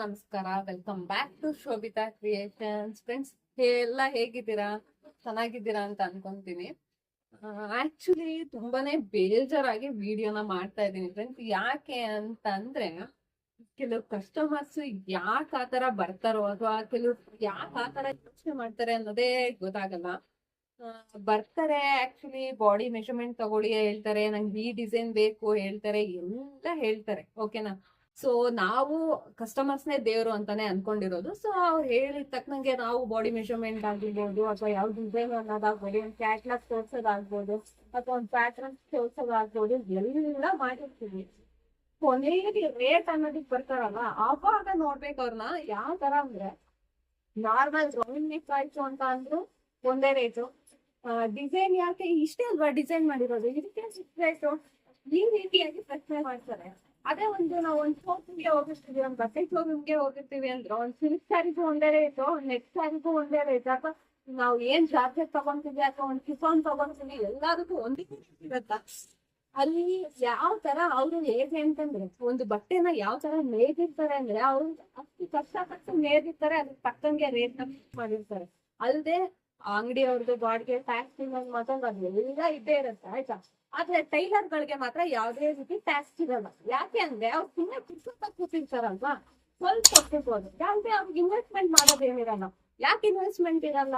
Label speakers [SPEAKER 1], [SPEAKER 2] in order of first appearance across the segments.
[SPEAKER 1] Welcome back to Shobhita creations friends ಎಲ್ಲ ಹೇಗಿದ್ದೀರಾ? ಚೆನ್ನಾಗಿದ್ದೀರಾ ಅಂತ ಅನ್ಕೊಂತೀನಿ. ಆಕ್ಚುಲಿ ತುಂಬಾನೇ ಬೇಜಾರಾಗಿ ವಿಡಿಯೋನ ಮಾಡ್ತಾ ಇದ್ದೀನಿ. ಫ್ರೆಂಡ್ಸ್ ಯಾಕೆ ಅಂತಂದ್ರೆ, ಕೆಲವು ಕಸ್ಟಮರ್ಸ್ ಯಾಕೆ ಆತರ ಬರ್ತಾರೋ ಅಥವಾ ಕೆಲವು ಯಾಕೆ ತರ ಯೋಚನೆ ಮಾಡ್ತಾರೆ ಅನ್ನೋದೇ ಗೊತ್ತಾಗಲ್ಲ. ಬರ್ತಾರೆ ಆಕ್ಚುಲಿ ಬಾಡಿ ಮೆಷರ್ಮೆಂಟ್ ತಗೊಳ್ಳಿ ಹೇಳ್ತಾರೆ, ನಂಗೆ ಈ ಡಿಸೈನ್ ಬೇಕು ಹೇಳ್ತಾರೆ, ಎಲ್ಲ ಹೇಳ್ತಾರೆ. ಓಕೆನಾ ಸೊ ನಾವು ಕಸ್ಟಮರ್ಸ್ನೇ ದೇವರು ಅಂತಾನೆ ಅನ್ಕೊಂಡಿರೋದು. ಸೊ ಅವ್ರು ಹೇಳಿದ ತಕ್ಕನಂಗೆ ನಾವು ಬಾಡಿ ಮೆಷರ್ಮೆಂಟ್ ಆಗಿರ್ಬೋದು ಅಥವಾ ಯಾವ ಡಿಸೈನ್ ಅನ್ನೋದಾಗ್ಬೋದು, ಒಂದು ಕ್ಯಾಟ್ಲಾಗ್ ತೋರ್ಸೋದಾಗ್ಬೋದು, ಅಥವಾ ಒಂದು ಪ್ಯಾಟ್ರನ್ ತೋರ್ಸೋದಾಗ್ಬೋದು, ಎಲ್ಲ ಮಾಡಿರ್ತೀವಿ. ಕೊನೆಗೆ ರೇಟ್ ಅನ್ನೋದಕ್ಕೆ ಬರ್ತಾರಲ್ಲ, ಆವಾಗ ನೋಡ್ಬೇಕು ಅವ್ರನ್ನ ಯಾವ ತರ ಅಂದ್ರೆ ನಾರ್ಮಲ್ ರೌಂಡ್ ನೆಕ್ ಆಯ್ತು ಅಂತ ಅಂದ್ರು ಒಂದೇ ರೇಟು ಡಿಸೈನ್ ಯಾಕೆ ಇಷ್ಟೇ ಅಲ್ವಾ ಡಿಸೈನ್ ಮಾಡಿರೋದು? ಇದಕ್ಕೆ ಈ ರೀತಿಯಾಗಿ ಪ್ರಶ್ನೆ ಮಾಡ್ತಾರೆ. ಅದೇ ಒಂದು ನಾವು ಒಂದು ಶೋರೂಮ್ಗೆ ಹೋಗಿರ್ತೀವಿ, ಒಂದು ಬಟ್ಟೆ ಶೋರೂಮ್ಗೆ ಹೋಗಿರ್ತೀವಿ ಅಂದ್ರೆ. ಒಂದು ಸಿಲ್ಕ್ ಸ್ಯಾರಿಗೂ ಒಂದೇ ರೇಟು ನೆಕ್ಸ್ಟ್ ಸ್ಯಾರಿಗೂ ಒಂದೇ ರೇಟ್ ಅಥವಾ ನಾವು ಏನ್ ಜಾಕೆಟ್ ತಗೊಂತೀವಿ ಅಥವಾ ಒಂದು ಕಿಸಾನ್ ತಗೊಂತೀವಿ ಎಲ್ಲದಕ್ಕೂ ಒಂದೇ ಇರತ್ತ? ಅಲ್ಲಿ ಯಾವ ತರ ಅವರು ಹೇಗೆ ಅಂತಂದ್ರೆ, ಒಂದು ಬಟ್ಟೆನ ಯಾವ ತರ ನೇದಿರ್ತಾರೆ ಅಂದ್ರೆ, ಅವ್ರು ಅಷ್ಟು ಕಷ್ಟಪಟ್ಟು ನೇದಿರ್ತಾರೆ ಅದಕ್ಕೆ ತಕ್ಕಂಗೆ ರೇಟ್ನ ಮಾಡಿರ್ತಾರೆ. ಅಲ್ಲದೆ ಅಂಗಡಿ ಅವ್ರದ್ದು ಬಾಡಿಗೆ ಟ್ಯಾಕ್ಸ್ ಮತ್ತೊಂದು ಎಲ್ಲ ಇದ್ದೇ ಇರುತ್ತೆ, ಆಯ್ತಾ? ಆದ್ರೆ ಟೈಲರ್ ಗಳಿಗೆ ಮಾತ್ರ ಯಾವ್ದೇ ರೀತಿ ಟ್ಯಾಕ್ಸ್ ಇರಲ್ಲ. ಯಾಕೆ ಅಂದ್ರೆ ಅವ್ರು ಸುಮ್ಮನೆ ಪುಸ್ತಕ ಕೂತಿರ್ತಾರಲ್ವಾ? ಸ್ವಲ್ಪ ಕೊಟ್ಟಿರ್ಬೋದು. ಯಾಕೆ ಅವ್ರಿಗೆ ಇನ್ವೆಸ್ಟ್ಮೆಂಟ್ ಮಾಡೋದೇನಿರಲ್ಲ. ಯಾಕೆ ಇನ್ವೆಸ್ಟ್ಮೆಂಟ್ ಇರಲ್ಲ?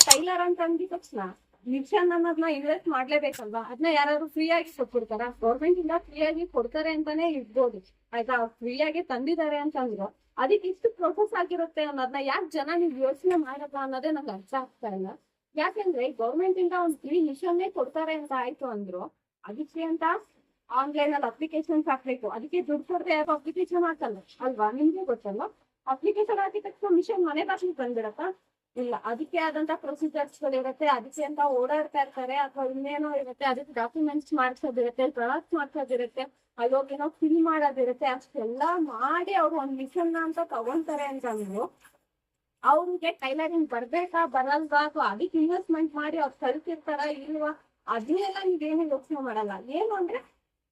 [SPEAKER 1] ಟೈಲರ್ ಅಂತ ಅಂದಿದ ತಕ್ಷಣ ಮಿಷನ್ ಅನ್ನೋದನ್ನ ಇನ್ವೆಸ್ಟ್ ಮಾಡ್ಲೇಬೇಕಲ್ವಾ? ಅದನ್ನ ಯಾರು ಫ್ರೀ ಆಗಿ ಕೊಟ್ಬಿಡ್ತಾರ? ಗೌರ್ಮೆಂಟ್ ಇಂದ ಫ್ರೀ ಆಗಿ ಕೊಡ್ತಾರೆ ಅಂತಾನೆ ಇರ್ಬೋದು. ಆಯ್ತಾ? ಫ್ರೀ ಆಗಿ ತಂದಿದ್ದಾರೆ ಅಂತ ಅಂದ್ರು ಅದಕ್ಕೆ ಇಷ್ಟು ಪ್ರೊಸೆಸ್ ಆಗಿರುತ್ತೆ ಅನ್ನೋದನ್ನ ಯಾಕೆ ಜನ ನೀವು ಯೋಚನೆ ಮಾಡಲ್ಲ ಅನ್ನೋದೇ ನಂಗೆ ಅರ್ಥ ಆಗ್ತಾ ಇಲ್ಲ. ಯಾಕೆಂದ್ರೆ ಗೌರ್ಮೆಂಟ್ ಇಂದ ಒಂದು ಫ್ರೀ ಮಿಷನ್ನೇ ಕೊಡ್ತಾರೆ ಅಂತ ಆಯ್ತು ಅಂದ್ರು. ಅದಕ್ಕೆ ಅಂತ ಆನ್ಲೈನ್ ಅಲ್ಲಿ ಅಪ್ಲಿಕೇಶನ್ಸ್ ಹಾಕ್ಬೇಕು. ಅದಕ್ಕೆ ದುಡ್ಡು ಕೊಡದೆ ಅಪ್ಲಿಕೇಶನ್ ಹಾಕಲ್ಲ? ಅಲ್ವಾ? ನಿಮ್ಗೆ ಗೊತ್ತಲ್ಲ ಅಪ್ಲಿಕೇಶನ್ ಹಾಕಿದ ತಕ್ಷಣ ಮಿಷನ್ ಮನೆ ಬಾಗಿಲಿಗೆ ಬಂದ್ಬಿಡತ್ತಾ? ಇಲ್ಲ. ಅದಕ್ಕೆ ಆದಂತ ಪ್ರೊಸೀಜರ್ಸ್ ಇರುತ್ತೆ. ಅದಕ್ಕೆ ಅಂತ ಓಡಾಡ್ತಾ ಇರ್ತಾರೆ. ಅಥವಾ ಇನ್ನೇನೋ ಇರುತ್ತೆ. ಅದಕ್ಕೆ ಡಾಕ್ಯುಮೆಂಟ್ಸ್ ಮಾಡಿಸೋದಿರುತ್ತೆ. ಪ್ರಾಡಕ್ಟ್ ಮಾಡ್ಸೋದಿರುತ್ತೆ. ಅಲ್ಲೋಗೇನೋ ಫಿಲ್ ಮಾಡೋದಿರುತ್ತೆ. ಅಷ್ಟೆಲ್ಲ ಮಾಡಿ ಅವ್ರು ಒಂದ್ ಮಿಷನ್ ಅಂತ ತಗೊಂತಾರೆ ಅಂತಂದ್ರು ಅವ್ರಿಗೆ ಟೈಲರಿಂಗ್ ಬರ್ಬೇಕಾ, ಬರಲ್ವಾ? ಅಥವಾ ಅದಕ್ಕೆ ಇನ್ವೆಸ್ಟ್ಮೆಂಟ್ ಮಾಡಿ ಅವ್ರು ಕಲ್ತಿರ್ತಾರ ಇಲ್ವಾ? ಅದನ್ನೆಲ್ಲ ನೀವೇನು ಯೋಚನೆ ಮಾಡಲ್ಲ. ಏನು ಅಂದ್ರೆ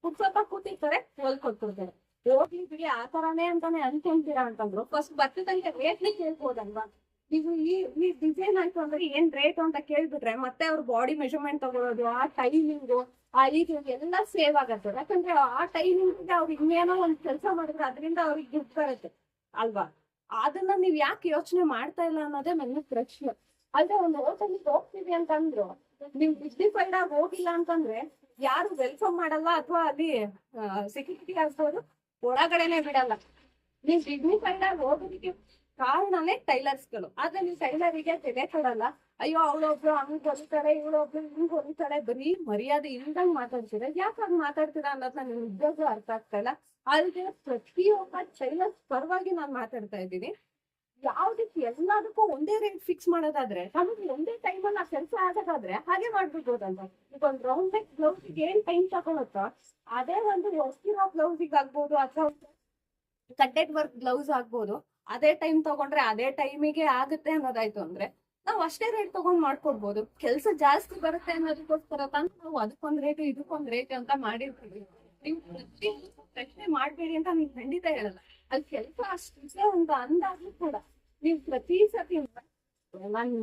[SPEAKER 1] ಪುಕ್ಸಪ್ಪ ಕೂತಿರ್ತಾರೆ ಹೊಲ್ಕೊಟ್ಟಿರ್ತಾರೆ ಹೋಗ್ಲಿ ಬಿಡಿ, ಆ ತರಾನೇ ಅಂತಾನೆ ಅನ್ಕೊಂತೀರಾ ಅಂತಂದ್ರು. ಫಸ್ಟ್ ಬರ್ತಿದ್ದಂಗೆ ರೇಟ್ನೇ ಕೇಳ್ಬೋದಲ್ವಾ? ನೀವು ಈ ಈ ಡಿಸೈನ್ ಆಯ್ತು ಅಂದ್ರೆ ಏನ್ ರೇಟ್ ಅಂತ ಕೇಳ್ಬಿಟ್ರೆ ಮತ್ತೆ ಅವ್ರ ಬಾಡಿ ಮೆಷರ್ಮೆಂಟ್ ತಗೊಳ್ಳೋದು ಆ ಟೈಮಿಂಗು ಆ ರೀತಿ ಎಲ್ಲ ಸೇವ್ ಆಗತ್ತೆ. ಯಾಕಂದ್ರೆ ಆ ಟೈಮಿಂಗ್ ಅವ್ರು ಇನ್ನೇನೋ ಒಂದ್ ಕೆಲಸ ಮಾಡಿದ್ರೆ ಅದರಿಂದ ಅವ್ರಿಗೆ ಗಿಫ್ಟ್ ಬರುತ್ತೆ, ಅಲ್ವಾ? ಅದನ್ನ ನೀವ್ ಯಾಕೆ ಯೋಚನೆ ಮಾಡ್ತಾ ಇಲ್ಲ ಅನ್ನೋದೇ ನನ್ನ ಪ್ರಶ್ನೆ. ಅಲ್ದೆ ಒಂದು ಹೋಟೆಲ್ ಹೋಗ್ತೀವಿ ಅಂತಂದ್ರು, ನೀವು ಡಿಗ್ನಿಫೈಡ್ ಆಗಿ ಹೋಗಿಲ್ಲ ಅಂತಂದ್ರೆ ಯಾರು ವೆಲ್ಕಮ್ ಮಾಡಲ್ಲ ಅಥವಾ ಅಲ್ಲಿ ಸೆಕ್ಯೂರಿಟಿ ಆಗ್ಬೋದು ಒಳಗಡೆನೆ ಬಿಡಲ್ಲ. ನೀವ್ ಡಿಗ್ನಿಫೈಡ್ ಆಗಿ ಹೋಗೋದಕ್ಕೆ ಕಾರಣನೇ ಟೈಲರ್ಸ್ಗಳು. ಆದ್ರೆ ನೀವು ಟೈಲರಿಗೆ ತೆರೆ ಕೊಡಲ್ಲ. ಅಯ್ಯೋ, ಅವಳೊಬ್ಳು ಹಂಗ್ ಹೊಲಿತಾರೆ, ಇವಳೊಬ್ಳು ಹಿಂಗ್ ಹೊಲಿತಾಳೆ, ಬರೀ ಮರ್ಯಾದೆ ಇಲ್ದಂಗ್ ಮಾತಾಡ್ತೀರಾ ಯಾಕೆ ಮಾತಾಡ್ತೀರಾ ಅನ್ನೋದನ್ನ ನಿಮ್ ಉದ್ಯೋಗ ಅರ್ಥ ಆಗ್ತಾ ಇಲ್ಲ. ಅಲ್ಲದೆ ಪ್ರತಿಯೊಬ್ಬ ಚೈಲ ಪರವಾಗಿ ನಾನು ಮಾತಾಡ್ತಾ ಇದ್ದೀನಿ. ಯಾವ್ದಕ್ಕೆ ಎಲ್ಲದಕ್ಕೂ ಒಂದೇ ರೇಟ್ ಫಿಕ್ಸ್ ಮಾಡೋದಾದ್ರೆ, ನಮಗೆ ಒಂದೇ ಟೈಮ್ ಅಲ್ಲಿ ಕೆಲಸ ಆಗೋದಾದ್ರೆ ಹಾಗೆ ಮಾಡ್ಬಿಡ್ಬೋದಂತ ಈಗ ಒಂದು ರೌಂಡ್ ನೆಕ್ ಬ್ಲೌಸಿಗೆ ಏನ್ ಟೈಮ್ ತಗೊಳತ್ತೋ, ಅದೇ ಒಂದು ಹೊಸ್ತಿರೋ ಬ್ಲೌಸಿಗೆ ಆಗ್ಬೋದು ಅಥವಾ ಕಟ್ಟೆಡ್ ವರ್ಕ್ ಬ್ಲೌಸ್ ಆಗ್ಬೋದು, ಅದೇ ಟೈಮ್ ತಗೊಂಡ್ರೆ ಅದೇ ಟೈಮಿಗೆ ಆಗುತ್ತೆ ಅನ್ನೋದಾಯ್ತು ಅಂದ್ರೆ, ನಾವು ಅಷ್ಟೇ ರೇಟ್ ತಗೊಂಡ್ ಮಾಡ್ಕೊಡ್ಬೋದು. ಕೆಲಸ ಜಾಸ್ತಿ ಬರುತ್ತೆ ಅನ್ನೋದಕ್ಕೋಸ್ಕರ ತಂದು ನಾವು ಅದಕ್ಕೊಂದ್ ರೇಟ್ ಇದಕ್ಕೊಂದ್ ರೇಟ್ ಅಂತ ಮಾಡಿರ್ತೀವಿ. ನೀವು ಪ್ರತಿಯೊಂದು ಪ್ರಶ್ನೆ ಮಾಡಬೇಡಿ ಅಂತ ನೀವು ಖಂಡಿತ ಹೇಳಲ್ಲ. ಅಲ್ಲಿ ಕೆಲಸ ಅಷ್ಟು ಅಂತ ಅಂದಾಗ್ಲೂ ಕೂಡ. ನೀವು ಪ್ರತಿ ಸತಿ ನಾನು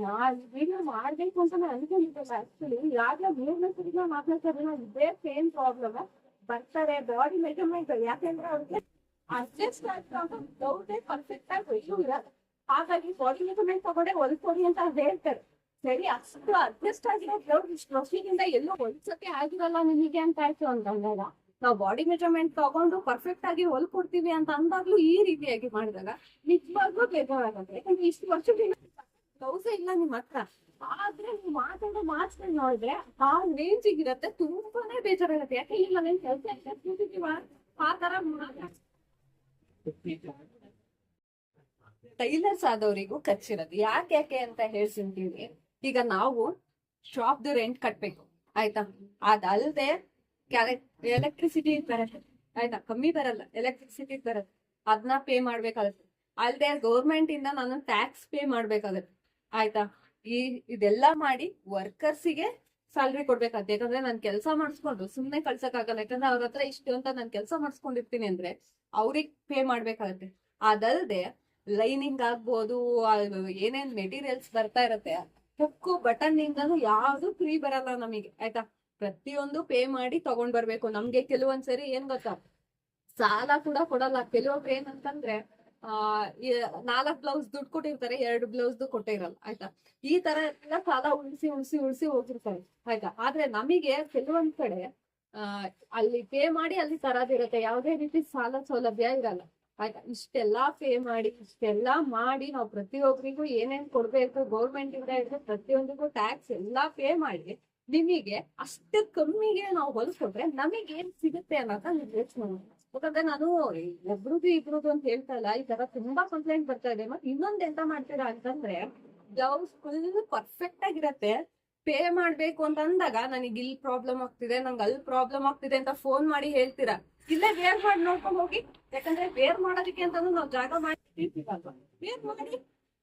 [SPEAKER 1] ವಿಡಿಯೋ ಮಾಡ್ಬೇಕು ಅಂತ ನಾನು ಅನ್ಕೊಂಡಿದ್ದೆ ಆಕ್ಚುಲಿ ಯಾವಾಗಲೂ ಮೂರನೇ ಮಕ್ಕಳಿಗೆ ಮಾತಾಡ್ತಾರೆ ಸರಿನ ಇದೇ ಸೇಮ್ ಪ್ರಾಬ್ಲಮ್ ಬರ್ತಾರೆ ಬಾಡಿ ಮೆಜರ್ಮೆಂಟ್ ಯಾಕೆಂದ್ರೆ ಅವ್ರಿಗೆ ಅಡ್ಜಸ್ಟ್ ಆಗ್ತಾ ಬ್ಲೌಸೇ ಪರ್ಫೆಕ್ಟ್ ಆಗಿ ಎಲ್ಲೂ ಇರಲ್ಲ ಹಾಗಾಗಿ ಬಾಡಿ ಮೆಜರ್ಮೆಂಟ್ ತಗೊಂಡೆ ಹೊಲ್ಕೊಡಿ ಅಂತ ಹೇಳ್ತಾರೆ. ಸರಿ, ಅಷ್ಟು ಅಡ್ಜಸ್ಟ್ ಆಗಿರೋ ಬ್ಲೌಸ್ ಇಷ್ಟು ವರ್ಷದಿಂದ ಎಲ್ಲೂ ಹೊಲ್ಸಕ್ಕೆ ಆಗಿರಲ್ಲ ನಿಮಗೆ ಅಂತ ಆಯ್ತು ಅಂತಂದಾಗ ನಾವು ಬಾಡಿ ಮೆಜರ್ಮೆಂಟ್ ತಗೊಂಡು ಪರ್ಫೆಕ್ಟ್ ಆಗಿ ಹೊಲ್ಕೊಡ್ತೀವಿ ಅಂತ ಅಂದಾಗ್ಲೂ ಈ ರೀತಿಯಾಗಿ ಮಾಡಿದಾಗ ನಿಜವಾಗ್ಲೂ ಬೇಜಾರಾಗುತ್ತೆ. ಯಾಕಂದ್ರೆ ಇಷ್ಟು ವರ್ಷದಿಂದ ಬ್ಲೌಸೇ ಇಲ್ಲ ನಿಮ್ಮ ಹತ್ರ. ಆದ್ರೆ ನೀವು ಮಾತಾಡೋ ಮಾತನ್ನ ನೋಡಿದ್ರೆ ಆ ರೇಂಜ್ ಇರುತ್ತೆ. ತುಂಬಾನೇ ಬೇಜಾರಾಗುತ್ತೆ. ಯಾಕೆ ಇಲ್ಲ, ನನ್ ಕೆಲಸ ಆ ತರ ಟೈಲರ್ಸ್ ಆದವರಿಗೂ ಖರ್ಚಿರೋದು ಯಾಕೆ ಯಾಕೆ ಅಂತ ಹೇಳ್ಸಿಂತೀವಿ ಈಗ ನಾವು ಶಾಪ್ದು ರೆಂಟ್ ಕಟ್ಬೇಕು. ಆಯ್ತಾ? ಅದಲ್ದೆ ಎಲೆಕ್ಟ್ರಿಸಿಟಿ ಬರತ್ತೆ ಆಯ್ತಾ? ಕಮ್ಮಿ ಬರಲ್ಲ. ಎಲೆಕ್ಟ್ರಿಸಿಟಿ ಬರತ್ತೆ ಅದನ್ನ ಪೇ ಮಾಡ್ಬೇಕಾಗತ್ತೆ. ಅಲ್ಲದೆ ಗೌರ್ಮೆಂಟ್ ಇಂದ ನಾನು ಟ್ಯಾಕ್ಸ್ ಪೇ ಮಾಡ್ಬೇಕಾಗತ್ತೆ. ಆಯ್ತಾ? ಈ, ಇದೆಲ್ಲ ಮಾಡಿ ವರ್ಕರ್ಸಿಗೆ ಸ್ಯಾಲ್ರಿ ಕೊಡ್ಬೇಕಾಗತ್ತೆ. ಯಾಕಂದ್ರೆ ನಾನು ಕೆಲಸ ಮಾಡಿಸ್ಕೊಂಡು ಸುಮ್ನೆ ಕಳ್ಸಕ್ಕಾಗಲ್ಲ. ಯಾಕಂದ್ರೆ ಅವ್ರ ಹತ್ರ ಇಷ್ಟು ಅಂತ ನಾನು ಕೆಲಸ ಮಾಡಿಸ್ಕೊಂಡಿರ್ತೀನಿ ಅಂದ್ರೆ ಅವ್ರಿಗೆ ಪೇ ಮಾಡ್ಬೇಕಾಗತ್ತೆ. ಅದಲ್ದೆ ಲೈನಿಂಗ್ ಆಗ್ಬೋದು ಏನೇನ್ ಮೆಟೀರಿಯಲ್ಸ್ ಬರ್ತಾ ಇರತ್ತೆ, ಹುಕ್ಕು ಬಟನ್ ಇಂದನು ಯಾವ್ದು ಫ್ರೀ ಬರಲ್ಲ ನಮಗೆ. ಆಯ್ತಾ? ಪ್ರತಿಯೊಂದು ಪೇ ಮಾಡಿ ತಗೊಂಡ್ ಬರ್ಬೇಕು. ನಮ್ಗೆ ಕೆಲವೊಂದ್ಸರಿ ಏನ್ ಗೊತ್ತಾ? ಸಾಲ ಕೂಡ ಕೊಡಲ್ಲ. ಕೆಲವೊಬ್ರು ಏನಂತಂದ್ರೆ ಆ ನಾಲ್ಕ್ ಬ್ಲೌಸ್ ದುಡ್ಡು ಕೊಟ್ಟಿರ್ತಾರೆ, ಎರಡು ಬ್ಲೌಸ್ ಕೊಟ್ಟಿರಲ್ಲ, ಆಯ್ತಾ? ಈ ತರ ಎಲ್ಲ ಸಾಲ ಉಳಿಸಿ ಉಳಿಸಿ ಉಳಿಸಿ ಹೋಗಿರ್ತಾರೆ, ಆಯ್ತಾ? ಆದ್ರೆ ನಮಗೆ ಕೆಲವೊಂದ್ ಕಡೆ, ಆ, ಅಲ್ಲಿ ಪೇ ಮಾಡಿ ಅಲ್ಲಿ ತರದಿರುತ್ತೆ ಯಾವ್ದೇ ರೀತಿ ಸಾಲ ಸೌಲಭ್ಯ ಇರಲ್ಲ, ಆಯ್ತಾ? ಇಷ್ಟೆಲ್ಲಾ ಪೇ ಮಾಡಿ, ಇಷ್ಟೆಲ್ಲಾ ಮಾಡಿ ನಾವು ಪ್ರತಿಯೊಬ್ಬರಿಗೂ ಏನೇನ್ ಕೊಡ್ಬೇಕು ಗೌರ್ಮೆಂಟ್ ಇಂದ ಇದ್ರೆ ಪ್ರತಿಯೊಂದಿಗೂ ಟ್ಯಾಕ್ಸ್ ಎಲ್ಲಾ ಪೇ ಮಾಡಿ ನಿಮಗೆ ಅಷ್ಟು ಕಮ್ಮಿಗೆ ನಾವು ಹೊಲಿಸ್ಕೊಂಡ್ರೆ ನಮಗೆ ಏನ್ ಸಿಗುತ್ತೆ ಅನ್ನೋದ ನೀವು ಯೋಚನೆ ಯಾಕಂದ್ರೆ ನಾನು ಒಬ್ರದ್ದು ಇಬ್ರದ್ದು ಅಂತ ಹೇಳ್ತಾ ಇಲ್ಲ, ಈ ತರ ತುಂಬಾ ಕಂಪ್ಲೇಂಟ್ ಬರ್ತಾ ಇದೆ. ಮತ್ತೆ ಇನ್ನೊಂದ್ ಎಂತ ಮಾಡ್ತೀರಾ ಅಂತಂದ್ರೆ ಬ್ಲೌಸ್ ಫುಲ್ ಪರ್ಫೆಕ್ಟ್ ಆಗಿರತ್ತೆ. ಪೇ ಮಾಡ್ಬೇಕು ಅಂತ ಅಂದಾಗ ನನಗೆ ಇಲ್ಲಿ ಪ್ರಾಬ್ಲಮ್ ಆಗ್ತಿದೆ, ನಂಗೆ ಅಲ್ಲಿ ಪ್ರಾಬ್ಲಮ್ ಆಗ್ತಿದೆ ಅಂತ ಫೋನ್ ಮಾಡಿ ಹೇಳ್ತೀರಾ? ಇಲ್ಲೇ ವೇರ್ ಮಾಡಿ ನೋಡ್ಕೊಂಡು ಹೋಗಿ. ಯಾಕಂದ್ರೆ ವೇರ್ ಮಾಡೋದಕ್ಕೆ ಅಂತಾನೂ ನಾವು ಜಾಗ ಮಾಡಿ ವೇರ್ ಮಾಡಿ.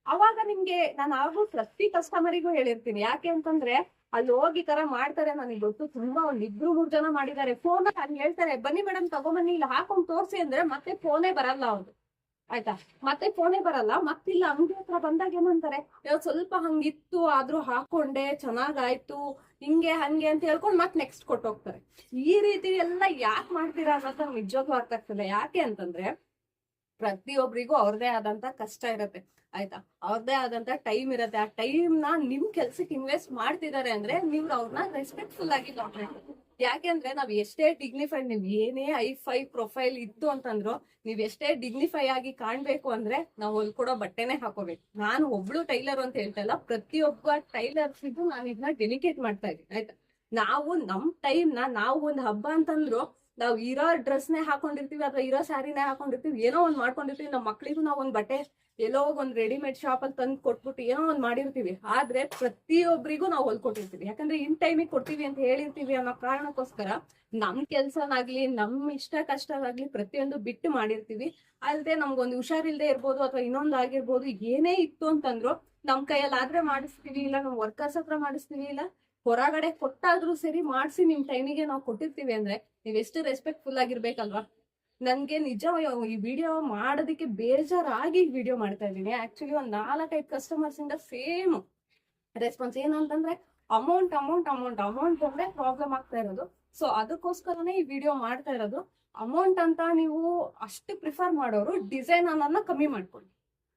[SPEAKER 1] ಅವಾಗ ನಿಮ್ಗೆ ನಾನು ಆಗೂ ಪ್ರತಿ ಕಸ್ಟಮರಿಗೂ ಹೇಳಿರ್ತೀನಿ. ಯಾಕೆ ಅಂತಂದ್ರೆ ಅಲ್ಲಿ ಹೋಗಿ ತರ ಮಾಡ್ತಾರೆ ನನಗೆ ಗೊತ್ತು. ತುಂಬಾ ಒಂದ್ ಇಬ್ರು ಮೂರ್ ಜನ ಮಾಡಿದ್ದಾರೆ. ಫೋನ್ ಅಲ್ಲಿ ಹೇಳ್ತಾರೆ ಬನ್ನಿ ಮೇಡಮ್ ತಗೊಂಬನ್ನಿ. ಇಲ್ಲಿ ಹಾಕೊಂಡ್ ತೋರ್ಸಿ ಅಂದ್ರೆ ಮತ್ತೆ ಫೋನೇ ಬರಲ್ಲ ಅವ್ರು. ಆಯ್ತಾ? ಮತ್ತೆ ಫೋನೇ ಬರಲ್ಲ. ಮತ್ತಿಲ್ಲ ಅಂಗಡಿ ಹತ್ರ ಬಂದಾಗ ಏನಂತಾರೆ "ಅಯ್ಯೋ, ಸ್ವಲ್ಪ ಹಂಗಿತ್ತು ಆದ್ರೂ ಹಾಕೊಂಡೆ ಚೆನ್ನಾಗಾಯ್ತು ಹಿಂಗೆ ಹಂಗೆ ಅಂತ ಹೇಳ್ಕೊಂಡು ಮತ್ತೆ ನೆಕ್ಸ್ಟ್ ಕೊಟ್ಟೋಗ್ತಾರೆ. ಈ ರೀತಿ ಎಲ್ಲ ಯಾಕೆ ಮಾಡ್ತೀರಾ ಅನ್ನೋದು ನಿಜವಾಗ್ಲೂ ಅರ್ಥ ಆಗ್ತದೆ ಯಾಕೆ ಅಂತಂದ್ರೆ ಪ್ರತಿಯೊಬ್ಬರಿಗೂ ಅವ್ರದೇ ಆದಂತ ಕಷ್ಟ ಇರತ್ತೆ, ಆಯ್ತಾ? ಅವ್ರದೇ ಆದಂತ ಟೈಮ್ ಇರತ್ತೆ. ಆ ಟೈಮ್ನ ನಿಮ್ ಕೆಲ್ಸಕ್ಕೆ ಇನ್ವೆಸ್ಟ್ ಮಾಡ್ತಿದ್ದಾರೆ ಅಂದ್ರೆ ನೀವು ಅವ್ರನ್ನ ರೆಸ್ಪೆಕ್ಟ್ಫುಲ್ ಆಗಿ ಯಾಕೆಂದ್ರೆ ನಾವ್ ಎಷ್ಟೇ ಡಿಗ್ನಿಫೈಡ್ ನೀವ್ ಏನೇ ಐ ಫೈ ಪ್ರೊಫೈಲ್ ಇತ್ತು ಅಂತಂದ್ರು ನೀವ್ ಎಷ್ಟೇ ಡಿಗ್ನಿಫೈ ಆಗಿ ಕಾಣ್ಬೇಕು ಅಂದ್ರೆ ನಾವು ಹೊಲ್ಕೊಡೋ ಬಟ್ಟೆನೆ ಹಾಕೋಬೇಕು. ನಾನು ಒಬ್ಳು ಟೈಲರ್ ಅಂತ ಹೇಳ್ತಾ ಇಲ್ಲ, ಪ್ರತಿಯೊಬ್ಬ ಟೈಲರ್ಸಿಗೂ ನಾನು ಇದನ್ನ ಡೆಲಿಕೇಟ್ ಮಾಡ್ತಾ ಇದ್ದೀನಿ ಆಯ್ತಾ? ನಾವು ನಮ್ ಟೈಮ್ನ ನಾವು ಒಂದ್ ಹಬ್ಬ ಅಂತಂದ್ರು ನಾವ್ ಇರೋ ಡ್ರೆಸ್ನೇ ಹಾಕೊಂಡಿರ್ತೀವಿ ಅಥವಾ ಇರೋ ಸ್ಯಾರಿನೇ ಹಾಕೊಂಡಿರ್ತೀವಿ, ಏನೋ ಒಂದ್ ಮಾಡ್ಕೊಂಡಿರ್ತೀವಿ. ನಮ್ಮ ಮಕ್ಳಿಗೂ ನಾವ್ ಒಂದ್ ಬಟ್ಟೆ ಎಲ್ಲೋ ಒಂದ್ ರೆಡಿಮೇಡ್ ಶಾಪ್ ಅಲ್ಲಿ ತಂದು ಕೊಟ್ಬಿಟ್ಟು ಏನೋ ಒಂದ್ ಮಾಡಿರ್ತೀವಿ. ಆದ್ರೆ ಪ್ರತಿಯೊಬ್ಬರಿಗೂ ನಾವು ಹೊಲ್ಕೊಟ್ಟಿರ್ತೀವಿ. ಯಾಕಂದ್ರೆ ಇನ್ ಟೈಮಿಗೆ ಕೊಡ್ತೀವಿ ಅಂತ ಹೇಳಿರ್ತೀವಿ ಅನ್ನೋ ಕಾರಣಕ್ಕೋಸ್ಕರ ನಮ್ ಕೆಲ್ಸನಾಗ್ಲಿ ನಮ್ಮ ಇಷ್ಟ ಕಷ್ಟನಾಗ್ಲಿ ಪ್ರತಿಯೊಂದು ಬಿಟ್ಟು ಮಾಡಿರ್ತೀವಿ. ಅಲ್ಲದೆ ನಮ್ಗೊಂದು ಹುಷಾರಿಲ್ದೆ ಇರ್ಬೋದು ಅಥವಾ ಇನ್ನೊಂದು ಆಗಿರ್ಬೋದು, ಏನೇ ಇತ್ತು ಅಂತಂದ್ರು ನಮ್ ಕೈಯಲ್ಲಿ ಆದ್ರೆ ಮಾಡಿಸ್ತೀವಿ, ಇಲ್ಲ ನಾವು ವರ್ಕರ್ಸ್ ಹತ್ರ ಮಾಡಿಸ್ತೀವಿ, ಇಲ್ಲ ಹೊರಗಡೆ ಕೊಟ್ಟಾದ್ರೂ ಸರಿ ಮಾಡಿಸಿ ನಿಮ್ ಟೈಮಿಗೆ ನಾವು ಕೊಟ್ಟಿರ್ತೀವಿ ಅಂದ್ರೆ ನೀವ್ ಎಷ್ಟು ರೆಸ್ಪೆಕ್ಟ್ಫುಲ್ ಆಗಿರ್ಬೇಕಲ್ವಾ? ನನ್ಗೆ ನಿಜ ಈ ವಿಡಿಯೋ ಮಾಡೋದಕ್ಕೆ ಬೇಜಾರಾಗಿ ವಿಡಿಯೋ ಮಾಡ್ತಾ ಇದ್ದೀನಿ. ಆಕ್ಚುಲಿ ಒಂದ್ ನಾಲ್ಕೈದು ಕಸ್ಟಮರ್ಸ್ ಇಂದ ಸೇಮ್ ರೆಸ್ಪಾನ್ಸ್ ಏನು ಅಂತಂದ್ರೆ ಅಮೌಂಟ್ ಅಮೌಂಟ್ ಅಮೌಂಟ್ ಅಮೌಂಟ್ ಅಂದ್ರೆ ಪ್ರಾಬ್ಲಮ್ ಆಗ್ತಾ ಇರೋದು. ಸೊ ಅದಕ್ಕೋಸ್ಕರನೇ ಈ ವಿಡಿಯೋ ಮಾಡ್ತಾ ಇರೋದು. ಅಮೌಂಟ್ ಅಂತ ನೀವು ಅಷ್ಟು ಪ್ರಿಫರ್ ಮಾಡೋರು ಡಿಸೈನ್ ಅನ್ನೋದನ್ನ ಕಮ್ಮಿ ಮಾಡ್ಕೊಳ್ಳಿ.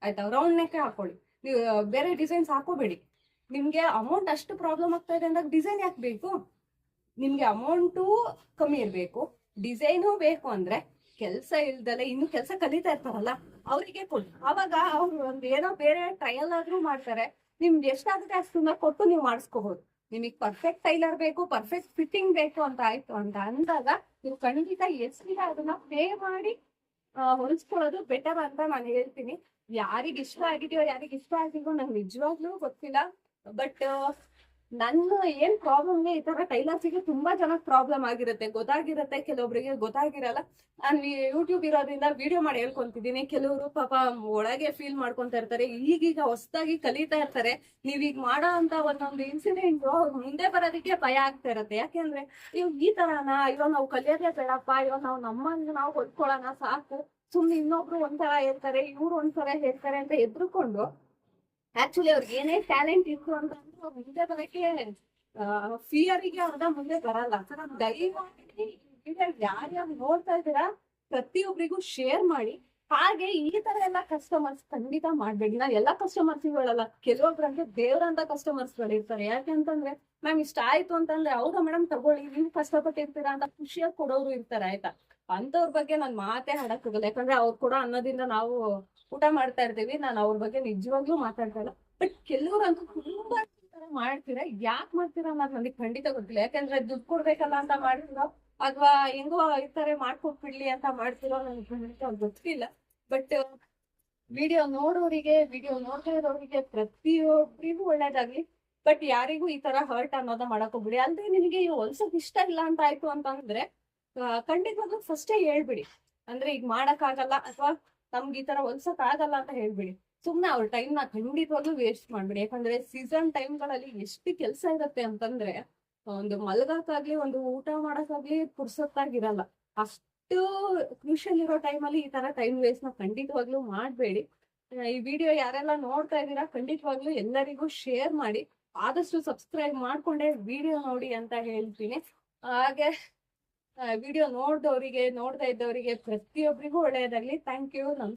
[SPEAKER 1] ಆಯ್ತಾ? ರೌಂಡ್ ನೆಕ್ಕೆ ಹಾಕೊಳ್ಳಿ. ನೀವು ಬೇರೆ ಡಿಸೈನ್ಸ್ ಹಾಕೋಬೇಡಿ. ನಿಮ್ಗೆ ಅಮೌಂಟ್ ಅಷ್ಟು ಪ್ರಾಬ್ಲಮ್ ಆಗ್ತಾ ಇದೆ ಅಂದಾಗ ಡಿಸೈನ್ ಯಾಕೆ ಬೇಕು? ನಿಮ್ಗೆ ಅಮೌಂಟು ಕಮ್ಮಿ ಇರಬೇಕು. ಡಿಸೈನು ಬೇಕು ಅಂದ್ರೆ ಕೆಲಸ ಇಲ್ದಲೆ ಇನ್ನು ಕೆಲಸ ಕಲಿತಾ ಇರ್ತಾರಲ್ಲ, ಅವರಿಗೆ ಕೊಡಿ. ಅವಾಗ ಅವ್ರು ಒಂದ್ ಏನೋ ಬೇರೆ ಟ್ರಯಲ್ ಆದ್ರೂ ಮಾಡ್ತಾರೆ. ನಿಮ್ಗೆ ಎಷ್ಟಾಗುತ್ತೆ ಅಷ್ಟನ್ನ ಕೊಟ್ಟು ನೀವು ಮಾಡಿಸ್ಕೋಬಹುದು ನಿಮಗೆ ಪರ್ಫೆಕ್ಟ್ ಟೈಲರ್ ಬೇಕು ಪರ್ಫೆಕ್ಟ್ ಫಿಟ್ಟಿಂಗ್ ಬೇಕು ಅಂತ ಆಯ್ತು ಅಂತ ಅಂದಾಗ ನೀವು ಖಂಡಿತ ಎಷ್ಟಿದೆ ಅದನ್ನ ಪೇ ಮಾಡಿ ಹೊಲಿಸ್ಕೊಳ್ಳೋದು ಬೆಟರ್ ಅಂತ ನಾನು ಹೇಳ್ತೀನಿ. ಯಾರಿಗಿಷ್ಟ ಆಗಿದೆಯೋ ಯಾರಿಗಿಷ್ಟ ಆಗಿದೆಯೋ ನಂಗೆ ನಿಜವಾಗ್ಲೂ ಗೊತ್ತಿಲ್ಲ. ಬಟ್ ನನ್ನ ಏನ್ ಪ್ರಾಬ್ಲಮ್ ಈ ತರ ಟೈಲರ್ಸಿಗೆ ತುಂಬಾ ಜನಕ್ಕೆ ಪ್ರಾಬ್ಲಮ್ ಆಗಿರುತ್ತೆ. ಗೊತ್ತಾಗಿರುತ್ತೆ, ಕೆಲವೊಬ್ರಿಗೆ ಗೊತ್ತಾಗಿರಲ್ಲ. ನಾನು ಯೂಟ್ಯೂಬ್ ಇರೋದ್ರಿಂದ ವಿಡಿಯೋ ಮಾಡಿ ಹೇಳ್ಕೊಂತಿದ್ದೀನಿ. ಕೆಲವರು ಪಾಪ ಒಳಗೆ ಫೀಲ್ ಮಾಡ್ಕೊಂತ ಇರ್ತಾರೆ. ಈಗೀಗ ಹೊಸದಾಗಿ ಕಲಿತಾ ಇರ್ತಾರೆ. ನೀವೀಗ ಮಾಡೋ ಅಂತ ಒಂದೊಂದು ಇನ್ಸಿಡೆಂಟ್ ಮುಂದೆ ಬರೋದಕ್ಕೆ ಭಯ ಆಗ್ತಾ ಇರತ್ತೆ. ಯಾಕೆಂದ್ರೆ ಇವ್ ಈ ತರನ ಇವಾಗ ನಾವು ಕಲಿಯೋದೇ ಬೇಡಪ್ಪ ಇವಾಗ ನಾವು ನಮ್ಮನ್ನ ನಾವು ಹೊಲ್ಕೊಳ್ಳೋಣ ಸಾಕು. ಸುಮ್ನೆ ಇನ್ನೊಬ್ರು ಒಂಥರ ಹೇಳ್ತಾರೆ, ಇವ್ರು ಒಂದ್ಸಲ ಹೇಳ್ತಾರೆ ಅಂತ ಎದ್ರುಕೊಂಡು ಆಕ್ಚುಲಿ ಅವ್ರಿಗೆ ಏನೇ ಟ್ಯಾಲೆಂಟ್ ಇತ್ತು ಅಂತಂದ್ರೆ ಅವ್ರು ಮುಂದೆ ಬರಕ್ಕೆ ಫಿಯರಿಗೆ ಅವ್ರದ ಮುಂದೆ ಬರಲ್ಲ. ದಯಮಾಡಿ ಯಾರ್ಯಾರು ನೋಡ್ತಾ ಇದ್ದೀರಾ ಪ್ರತಿಯೊಬ್ಬರಿಗೂ ಶೇರ್ ಮಾಡಿ. ಹಾಗೆ ಈ ತರ ಎಲ್ಲ ಕಸ್ಟಮರ್ಸ್ ಖಂಡಿತ ಮಾಡ್ಬೇಡಿ. ನಾ ಎಲ್ಲಾ ಕಸ್ಟಮರ್ಸ್ ಹೇಳಲ್ಲ ಕೆಲವೊಬ್ರಂಗೆ ದೇವ್ರಂತ ಕಸ್ಟಮರ್ಸ್ ಗಳಿರ್ತಾರೆ. ಯಾಕಂತಂದ್ರೆ ಮ್ಯಾಮ್, ಇಷ್ಟ ಆಯ್ತು ಅಂತಂದ್ರೆ, ಹೌದಾ ಮೇಡಮ್ ತಗೊಳ್ಳಿ. ನೀವು ಕಷ್ಟಪಟ್ಟಿರ್ತೀರಾ ಅಂತ ಖುಷಿಯಾಗಿ ಕೊಡೋರು ಇರ್ತಾರೆ, ಆಯ್ತಾ? ಅಂತವ್ರ ಬಗ್ಗೆ ನಾನ್ ಮಾತೇ ಹಾಡಕ್ ಹೋಗಲ್ಲ. ಯಾಕಂದ್ರೆ ಅವ್ರು ಕೂಡ ಅನ್ನೋದ್ರಿಂದ ನಾವು ಊಟ ಮಾಡ್ತಾ ಇರ್ತೀವಿ. ನಾನು ಅವ್ರ ಬಗ್ಗೆ ನಿಜವಾಗ್ಲೂ ಮಾತಾಡ್ತಾ ಇಲ್ಲ. ಬಟ್ ಕೆಲವ್ರಂತೂ ತುಂಬಾ ಮಾಡ್ತೀರಾ? ಯಾಕೆ ಮಾಡ್ತೀರಾ ಅನ್ನೋದು ನನಗೆ ಖಂಡಿತ ಗೊತ್ತಿಲ್ಲ. ಯಾಕಂದ್ರೆ ದುಡ್ಡು ಕೊಡ್ಬೇಕಲ್ಲ ಅಂತ ಮಾಡ್ತೀರ ಅಥವಾ ಹೆಂಗೋ ಈ ತರ ಮಾಡ್ಕೊಟ್ಬಿಡ್ಲಿ ಅಂತ ಮಾಡ್ತಿರೋ ನನಗೆ ಖಂಡಿತ ಗೊತ್ತಿಲ್ಲ. ಬಟ್ ವಿಡಿಯೋ ನೋಡೋರಿಗೆ ವಿಡಿಯೋ ನೋಡ್ತಾ ಇರೋರಿಗೆ ಪ್ರತಿಯೊಬ್ಬರಿಗೂ ಒಳ್ಳೇದಾಗ್ಲಿ. ಬಟ್ ಯಾರಿಗೂ ಈ ತರ ಹರ್ಟ್ ಅನ್ನೋದ ಮಾಡಕ್ ಹೋಗ್ಬಿಡಿ. ಅಲ್ದೆ ನಿನಗೆ ಹೊಲ್ಸಕ್ ಇಷ್ಟ ಇಲ್ಲ ಅಂತ ಆಯ್ತು ಅಂತಂದ್ರೆ ಖಂಡಿತವಾಗ್ಲೂ ಫಸ್ಟೇ ಹೇಳ್ಬಿಡಿ. ಅಂದ್ರೆ ಈಗ ಮಾಡಕ್ ಆಗಲ್ಲ ಅಥವಾ ನಮ್ಗೆ ಈ ತರ ಹೊಲ್ಸಕ್ ಆಗಲ್ಲ ಅಂತ ಹೇಳ್ಬಿಡಿ. ಸುಮ್ನೆ ಅವ್ರ ಟೈಮ್ನ ಖಂಡಿತವಾಗ್ಲೂ ವೇಸ್ಟ್ ಮಾಡ್ಬಿಡಿ. ಯಾಕಂದ್ರೆ ಸೀಸನ್ ಟೈಮ್ಗಳಲ್ಲಿ ಎಷ್ಟು ಕೆಲಸ ಇರತ್ತೆ ಅಂತಂದ್ರೆ ಒಂದು ಮಲ್ಗಕ್ಕಾಗ್ಲಿ, ಒಂದು ಊಟ ಮಾಡಕ್ಕಾಗ್ಲಿ ಪುರ್ಸತ್ತಾಗಿರಲ್ಲ. ಅಷ್ಟು ಕ್ರೂಷಲ್ ಇರೋ ಟೈಮಲ್ಲಿ ಈ ತರ ಟೈಮ್ ವೇಸ್ಟ್ನ ಖಂಡಿತವಾಗ್ಲೂ ಮಾಡ್ಬೇಡಿ. ಈ ವಿಡಿಯೋ ಯಾರೆಲ್ಲ ನೋಡ್ತಾ ಇದ್ದೀರಾ, ಖಂಡಿತವಾಗ್ಲೂ ಎಲ್ಲರಿಗೂ ಶೇರ್ ಮಾಡಿ. ಆದಷ್ಟು ಸಬ್ಸ್ಕ್ರೈಬ್ ಮಾಡ್ಕೊಂಡೆ ವಿಡಿಯೋ ನೋಡಿ ಅಂತ ಹೇಳ್ತೀನಿ. ಹಾಗೆ ವಿಡಿಯೋ ನೋಡ್ದವರಿಗೆ ನೋಡ್ತಾ ಇದ್ದವರಿಗೆ ಪ್ರತಿಯೊಬ್ಬರಿಗೂ ಒಳ್ಳೆಯದಾಗ್ಲಿ. ಥ್ಯಾಂಕ್ ಯು ನಮ್